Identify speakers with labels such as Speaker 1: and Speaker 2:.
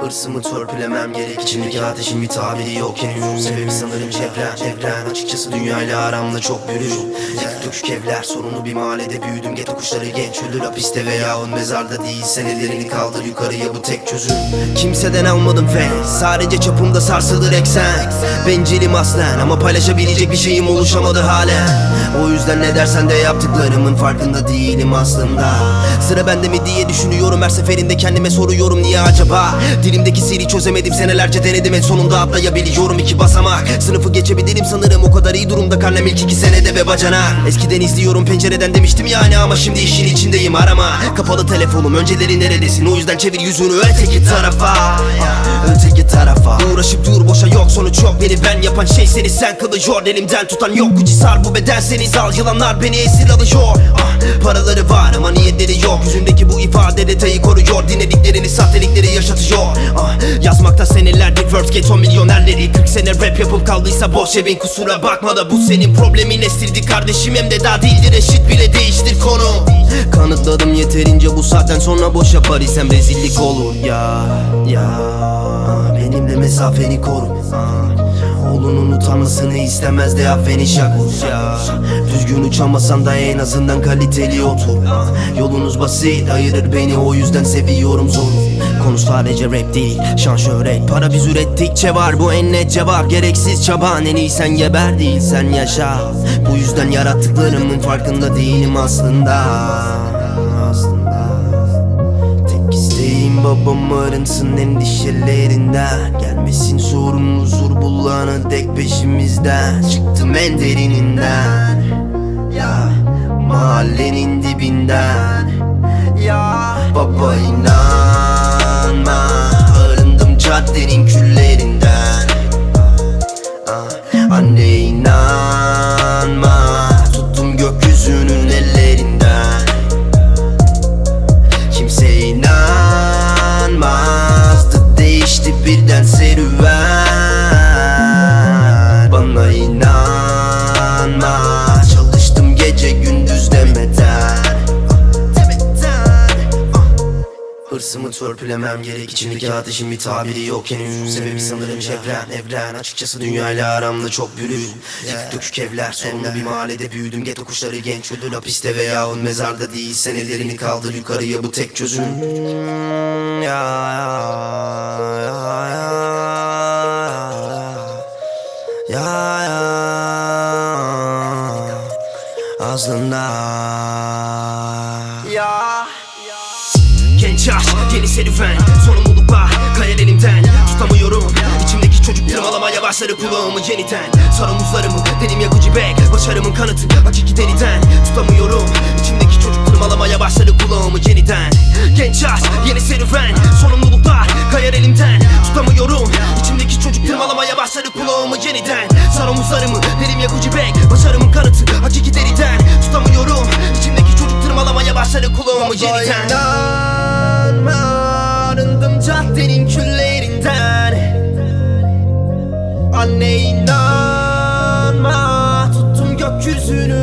Speaker 1: Hırsımı törpülemem gerek. İçimdeki ateşin bir tabiri yok henüz. Sebebi sanırım çevren evren Açıkçası dünyayla aramda çok büyür Tek dökük evler. Sorunu bir mahallede büyüdüm. Geto kuşları genç ölür hapiste veya on mezarda değilsen ellerini kaldır yukarıya bu tek çözüm. Kimseden almadım fey Sadece çapımda sarsılır eksen. Bencilim aslen ama paylaşabilecek bir şeyim oluşamadı halen. O yüzden ne dersen de yaptıklarımın farkında değilim aslında. Sıra bende mi diye düşünüyorum. Her seferinde kendime soruyorum niye acaba Dilimdeki seri çözemedim senelerce denedim. En sonunda atlayabiliyorum iki basamak. Sınıfı geçebilirim sanırım o kadar iyi durumda karnem ilk iki senede ve bacana. Eskiden izliyorum pencereden demiştim yani ama şimdi işin içindeyim arama. Kapalı telefonum önceleri neredesin? O yüzden çevir yüzünü öteki tarafa. Öteki tarafa. Uğraşıp dur boşa yok. Sonuç yok Beni ben yapan şey seni sen kılıyor. Elimden tutan yok gücü sar bu beden seni Zal. Yılanlar beni esir alıyor. Ah, Paraları var ama niyetleri yok. Yüzündeki bu ifade detayı koruyor. Dinlediklerini sahtelikleri yaşatıyor ah, Yazmakta senelerdir Word get on milyonerleri. 40 sene rap yapıp kaldıysa boş evin kusura bakma da Bu senin problemin estirdi kardeşim. Hem de daha değildir eşit bile değiştir konu. Kanıtladım yeterince bu saatten sonra boş yapar isem rezillik olur ya ya. Benimle mesafeni koru. Oğlunun utanmasını istemez de affeni şakur ya. Düzgün uçamasan da en azından kaliteli otur. Yolunuz basit ayırır beni o yüzden seviyorum zoru Konu sadece rap değil şan şöhret Para biz ürettikçe var bu en net cevap. Gereksiz çaban en sen geber değil sen yaşa. Bu yüzden yarattıklarımın farkında değilim aslında. Aslında Tek isteğim babam arınsın endişelerinden. Gelmesin sorun huzur bulana dek peşimizden. Çıktım en derininden. Ya mahallenin dibinden. Ya baba inanma Arındım caddenin küllerinden. Ah, Anne inanma Hırsımı törpülemem gerek İçimdeki ateşin bir tabiri yok henüz. Sebebi sanırım çevren evren. Açıkçası dünyayla aramda çok büyür Tek dökük evler sorunlu bir mahallede büyüdüm. Geto kuşları genç ölür hapiste veya on mezarda değilsen ellerini kaldır yukarıya bu tek çözüm. Ya ya ya. Ya ya. Aslında serüven. Sorumluluklar kayar elimden Tutamıyorum. İçimdeki çocuk tırmalamaya başladı kulağımı yeniden. Sar omuzlarımı dedim yakıcı bek Başarımın kanıtı hakiki deriden Tutamıyorum. İçimdeki çocuk tırmalamaya başladı kulağımı yeniden. Genç yaş, yeni serüven. Sorumluluklar kayar elimden Tutamıyorum. İçimdeki çocuk tırmalamaya başladı kulağımı yeniden. Sar omuzlarımı dedim yakıcı bek Başarımın kanıtı hakiki deriden Tutamıyorum. İçimdeki çocuk tırmalamaya başladı kulağımı yeniden Bana inanma? Tuttum gökyüzünü.